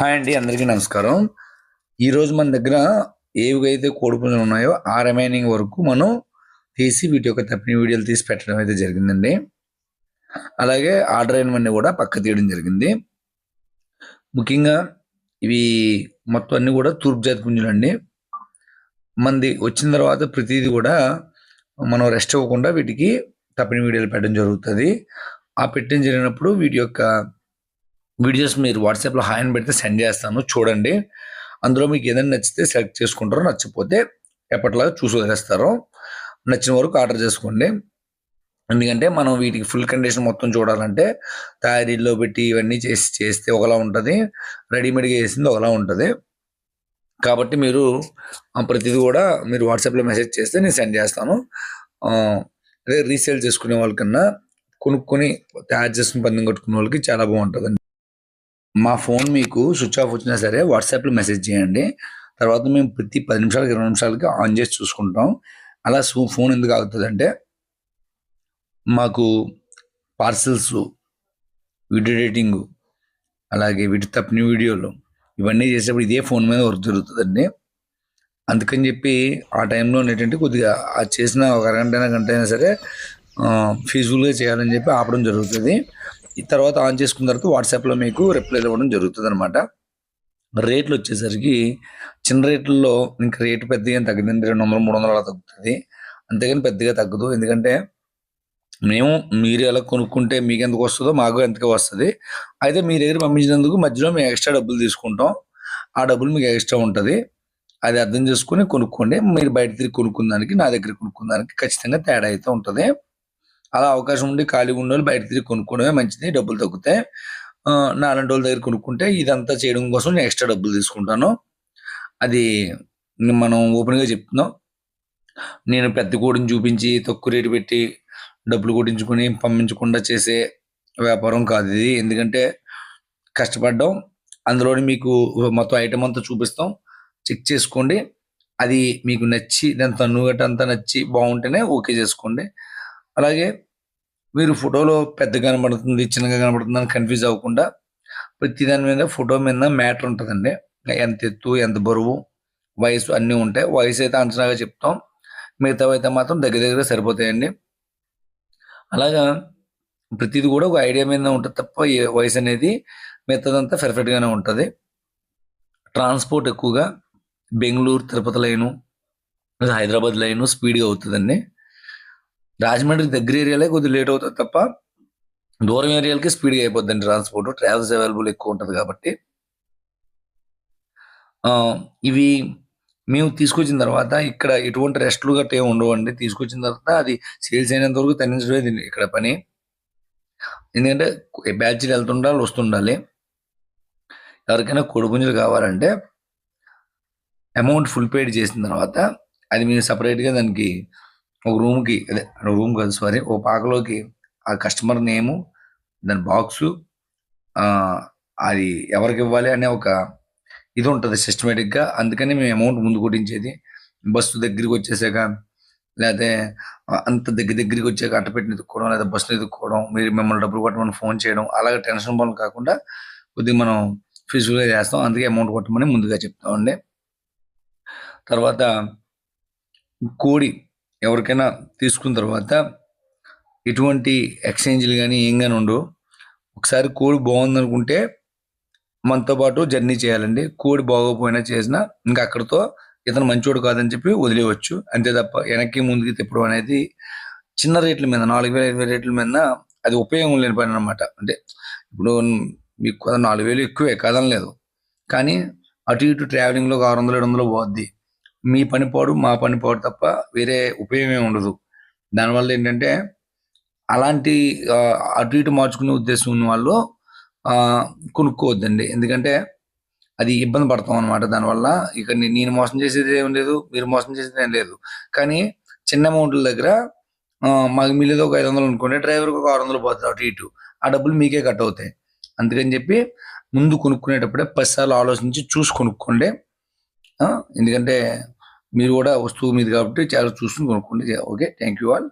Hi అండి అందరికీ నమస్కారం. ఈరోజు మన దగ్గర ఏవైతే కోడిపుంజలు ఉన్నాయో ఆ రిమైనింగ్ వరకు మనం తీసి వీటి యొక్క తప్పిన వీడియోలు తీసి పెట్టడం అయితే జరిగిందండి. అలాగే ఆర్డర్ అయినవన్నీ కూడా పక్క తీయడం జరిగింది. ముఖ్యంగా ఇవి మొత్తం అన్నీ కూడా తూర్పు జాతి పుంజులు అండి మంది వచ్చిన తర్వాత ప్రతిదీ కూడా మనం రెస్ట్ అవ్వకుండా వీటికి తప్పిన వీడియోలు పెట్టడం జరుగుతుంది. ఆ పెట్టడం జరిగినప్పుడు వీటి యొక్క వీడియోస్ మీరు వాట్సాప్లో హాయ్ అని పెడితే సెండ్ చేస్తాను చూడండి. అందులో మీకు ఏదైనా నచ్చితే సెలెక్ట్ చేసుకుంటారో నచ్చకపోతే ఎప్పటిలాగా చూసి వదిలేస్తారో నచ్చిన వరకు ఆర్డర్ చేసుకోండి. ఎందుకంటే మనం వీటికి ఫుల్ కండిషన్ మొత్తం చూడాలంటే తయారీలో పెట్టి ఇవన్నీ చేసి చేస్తే ఒకలా ఉంటుంది. రెడీమేడ్గా వేసింది ఒకలా ఉంటుంది. కాబట్టి మీరు ఆ ప్రతిదీ కూడా మీరు వాట్సాప్లో మెసేజ్ చేస్తే నేను సెండ్ చేస్తాను. అదే రీసేల్ చేసుకునే వాళ్ళకన్నా కొనుక్కొని తయారు చేసుకుని పందెం కట్టుకునే వాళ్ళకి చాలా బాగుంటుంది మా ఫోన్ మీకు స్విచ్ ఆఫ్ వచ్చినా సరే వాట్సాప్లో మెసేజ్ చేయండి. తర్వాత మేము ప్రతి పది నిమిషాలకి ఇరవై నిమిషాలకి ఆన్ చేసి చూసుకుంటాం. అలా ఫోన్ ఎందుకు ఆగుతుందంటే మాకు పార్సల్స్ వీడియో ఎడిటింగ్ అలాగే వీటి తప్పిన వీడియోలు ఇవన్నీ చేసేప్పుడు ఇదే ఫోన్ మీద వర్క్ జరుగుతుందండి. అందుకని చెప్పి ఆ టైంలో ఏంటంటే కొద్దిగా ఆ చేసిన ఒక అరగంట అయినా గంట అయినా సరే పీస్ఫుల్గా చేయాలని చెప్పి ఆపడం జరుగుతుంది. ఈ తర్వాత ఆన్ చేసుకున్న తర్వాత వాట్సాప్లో మీకు రిప్లై ఇవ్వడం జరుగుతుంది అనమాట రేట్లు వచ్చేసరికి చిన్న రేట్లలో ఇంకా రేటు పెద్దగా ఏం తగ్గిందండి. రెండు వందలు మూడు వందలు అలా తగ్గుతుంది. అంతేగాని పెద్దగా తగ్గదు. ఎందుకంటే మేము మీరు ఎలా కొనుక్కుంటే మీకు ఎందుకు వస్తుందో మాకు ఎంతగా వస్తుంది. అయితే మీ దగ్గర పంపించినందుకు మధ్యలో మేము ఎక్స్ట్రా డబ్బులు తీసుకుంటాం. ఆ డబ్బులు మీకు ఎక్స్ట్రా ఉంటుంది. అది అర్థం చేసుకుని కొనుక్కోండి. మీరు బయట తిరిగి కొనుక్కున్న దానికి నా దగ్గర కొనుక్కున్న దానికి ఖచ్చితంగా తేడా అయితే ఉంటుంది. అలా అవకాశం ఉండి ఖాళీగా ఉన్న వాళ్ళు బయట తిరిగి కొనుక్కోవడమే మంచిది డబ్బులు తగ్గుతాయి. ఆ, వాళ్ళ దగ్గర కొనుక్కుంటే ఇదంతా చేయడం కోసం నేను ఎక్స్ట్రా డబ్బులు తీసుకుంటాను. అది మనం ఓపెన్గా చెప్తున్నాం. నేను పెద్ద కోడిని చూపించి తక్కువ రేటు పెట్టి డబ్బులు కొట్టించుకొని పంపించకుండా చేసే వ్యాపారం కాదు ఇది. ఎందుకంటే కష్టపడ్డాం. అందులోని మీకు మొత్తం ఐటమ్ అంతా చూపిస్తాం. చెక్ చేసుకోండి. అది మీకు నచ్చి దాని తన్నుగట్ట అంతా నచ్చి బాగుంటేనే ఓకే చేసుకోండి. అలాగే మీరు ఫోటోలో పెద్దగా కనబడుతుంది చిన్నగా కనబడుతుంది అని కన్ఫ్యూజ్ అవ్వకుండా ప్రతి దాని మీద ఫోటో మీద మ్యాటర్ ఉంటుందండి. ఎంత ఎత్తు ఎంత బరువు వయసు అన్నీ ఉంటాయి వయసు అయితే అంచనాగా చెప్తాం. మిగతావి అయితే మాత్రం దగ్గర దగ్గర సరిపోతాయండి. అలాగా ప్రతిది కూడా ఒక ఐడియా మీద ఉంటుంది తప్ప ఏ వయసు అనేది మిగతాదంతా పర్ఫెక్ట్గానే ఉంటుంది. ట్రాన్స్పోర్ట్ ఎక్కువగా బెంగళూరు తిరుపతి లైను లేదా హైదరాబాద్ లైను స్పీడ్గా అవుతుందండి. రాజమండ్రి దగ్గర ఏరియాలే కొద్దిగా లేట్ అవుతుంది తప్ప దూరం ఏరియాలకి స్పీడ్గా అయిపోద్దండి ట్రాన్స్పోర్ట్ ట్రావెల్స్ అవైలబుల్ ఎక్కువ ఉంటుంది కాబట్టి. ఇవి మేము తీసుకొచ్చిన తర్వాత ఇక్కడ ఎటువంటి రెస్ట్లు గట్రా ఏమి ఉండవండి. తీసుకొచ్చిన తర్వాత అది సేల్స్ అయినంత వరకు తగ్గించడమే ఇక్కడ పని. ఎందుకంటే బ్యాచ్లు వెళ్తుండాలి వస్తుండాలి. ఎవరికైనా కొడుపుంజలు కావాలంటే అమౌంట్ ఫుల్ పేడ్ చేసిన తర్వాత అది మీరు సపరేట్గా దానికి ఒక రూమ్కి అదే రూమ్ కాదు సారీ ఓ పాకలోకి ఆ కస్టమర్ నేము దాని బాక్సు అది ఎవరికి ఇవ్వాలి అనే ఒక ఇది ఉంటుంది సిస్టమేటిక్గా అందుకని మేము అమౌంట్ ముందు కొట్టించేది. బస్సు దగ్గరికి వచ్చేసాక లేకపోతే అంత దగ్గర దగ్గరికి వచ్చాక అట్టపెట్టిన ఎదుక్కోవడం లేదా బస్సులు ఎదుక్కోవడం మీరు మిమ్మల్ని డబ్బులు కొట్టమని ఫోన్ చేయడం అలాగే టెన్షన్ పనులు కాకుండా కొద్దిగా మనం ఫిజికల్గా చేస్తాం. అందుకే అమౌంట్ కొట్టమని ముందుగా చెప్తామండి. తర్వాత కోడి ఎవరికైనా తీసుకున్న తర్వాత ఎటువంటి ఎక్స్చేంజ్లు కానీ ఏం కానీ ఉండవు. ఒకసారి కోడి బాగుందనుకుంటే మనతో పాటు జర్నీ చేయాలండి. కోడి బాగోపోయినా చేసినా ఇంకా అక్కడితో ఇతను మంచోడు కాదని చెప్పి వదిలేయవచ్చు. అంతే తప్ప వెనక్కి ముందుకి తిప్పడం అనేది చిన్న రేట్ల మీద నాలుగు వేల ఐదు వేల రేట్ల మీద అది ఉపయోగం లేని పని అనమాట అంటే ఇప్పుడు మీకు నాలుగు వేలు ఎక్కువే కదనలేదు. కానీ అటు ఇటు ట్రావెలింగ్లో ఆరు వందలు ఏడు వందలు పోద్ది. మీ పనిపోడు మా పనిపోడు తప్ప వేరే ఉపయోగమే ఉండదు. దానివల్ల ఏంటంటే అలాంటి అటు ఇటు మార్చుకునే ఉద్దేశం ఉన్న వాళ్ళు కొనుక్కోవద్దండి. ఎందుకంటే అది ఇబ్బంది పడతాం అనమాట దానివల్ల ఇక నేను మోసం చేసేది ఏం లేదు మీరు మోసం చేసేది ఏం లేదు. కానీ చిన్న అమౌంట్ల దగ్గర మాకు మిల్లిది ఒక ఐదు వందలు అనుకోండి డ్రైవర్కి ఒక ఆరు వందలు పోతుంది అటు ఇటు. ఆ డబ్బులు మీకే కట్ అవుతాయి. అందుకని చెప్పి ముందు కొనుక్కునేటప్పుడే పదిసార్లు ఆలోచించి చూసి కొనుక్కోండి. ఎందుకంటే మీరు కూడా వస్తువు మీద కాబట్టి చాలా చూసుకుని కొనుక్కోండి. ఓకే? Thank you all.